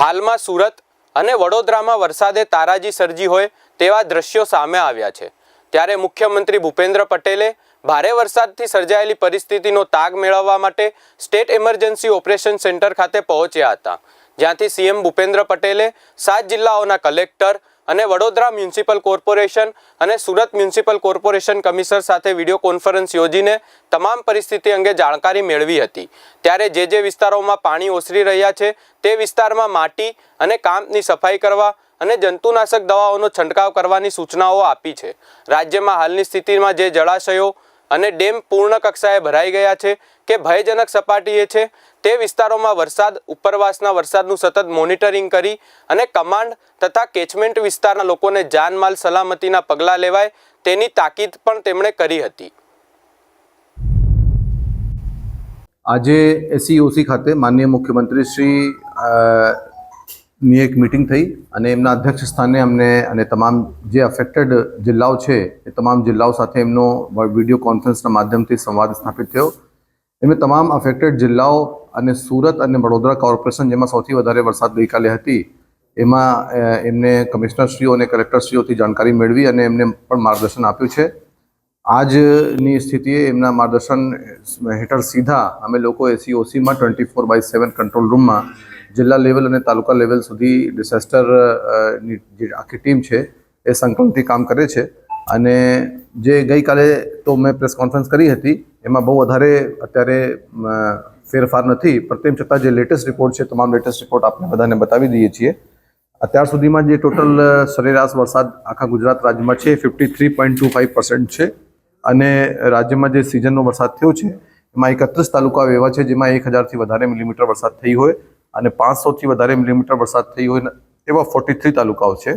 હાલમાં સુરત અને વડોદરામાં વરસાદે તારાજી સર્જી હોય તેવા દ્રશ્યો સામે આવ્યા છે. ત્યારે મુખ્યમંત્રી ભૂપેન્દ્ર પટેલે ભારે વરસાદથી સર્જાયેલી પરિસ્થિતિનો તાગ મેળવવા માટે સ્ટેટ ઇમરજન્સી ઓપરેશન સેન્ટર ખાતે પહોંચ્યા હતા. જ્યાંથી સીએમ ભૂપેન્દ્ર પટેલે સાત જિલ્લાઓના કલેક્ટર અને વડોદરા મ્યુનિસિપલ કોર્પોરેશન અને સુરત મ્યુનિસિપલ કોર્પોરેશન કમિશનર સાથે વીડિયો કોન્ફરન્સ યોજીને તમામ પરિસ્થિતિ અંગે જાણકારી મેળવી હતી. ત્યારે જે જે વિસ્તારોમાં પાણી ઓસરી રહ્યા છે, તે વિસ્તારમાં માટી અને કાંપની સફાઈ કરવા અને જંતુનાશક દવાઓનો છંટકાવ કરવાની સૂચનાઓ આપી છે. રાજ્યમાં હાલની સ્થિતિમાં જે જળાશયો અને ડેમ પૂર્ણ કક્ષાએ ભરાઈ ગયા છે કે ભયજનક સપાટીએ છે તે વિસ્તારોમાં વરસાદ, ઉપરવાસના વરસાદનું સતત મોનિટરિંગ કરી અને કમાન્ડ તથા કેચમેન્ટ વિસ્તારના લોકોને જાનમાલ સલામતીના પગલાં લેવાય તેની તાકીદ પણ તેમણે કરી હતી. આજે એસસીઓસી ખાતે માનનીય મુખ્યમંત્રી શ્રી ની એક મિટિંગ થઈ અને એમના અધ્યક્ષ સ્થાને અમને અને તમામ જે અફેક્ટેડ જિલ્લાઓ છે, એ તમામ જિલ્લાઓ સાથે એમનો વીડિયો કોન્ફરન્સના માધ્યમથી સંવાદ સ્થાપિત થયો. એમાં તમામ અફેક્ટેડ જિલ્લાઓ અને સુરત અને વડોદરા કોર્પોરેશન જેમાં સૌથી વધારે વરસાદ ગઈકાલે હતી, એમાં એમને કમિશનરશ્રીઓ અને કલેક્ટરશ્રીઓથી જાણકારી મેળવી અને એમને પણ માર્ગદર્શન આપ્યું છે. આજની સ્થિતિએ એમના માર્ગદર્શન હેઠળ સીધા અમે લોકો એસીઓસીમાં twenty four by seven control રૂમમાં જિલ્લા લેવલ અને તાલુકા લેવલ સુધી ડિઝાસ્ટરની જે આખી ટીમ છે એ સંકલનથી કામ કરે છે. અને જે ગઈકાલે તો મેં પ્રેસ કોન્ફરન્સ કરી હતી, એમાં બહુ વધારે અત્યારે ફેરફાર નથી, પણ તેમ છતાં જે લેટેસ્ટ રિપોર્ટ છે, તમામ લેટેસ્ટ રિપોર્ટ આપણે બધાને બતાવી દઈએ છીએ. અત્યાર સુધીમાં જે ટોટલ સરેરાશ વરસાદ આખા ગુજરાત રાજ્યમાં છે fifty three point two five percent છે. અને રાજ્યમાં જે સિઝનનો વરસાદ થયો છે, એમાં એકત્રીસ તાલુકાઓ એવા છે જેમાં એક હજારથી વધારે મિલીમીટર વરસાદ થઈ હોય. અને પાંચસોથી વધારે મિલીમીટર વરસાદ થઈ હોય એવા ફોર્ટી થ્રી તાલુકાઓ છે.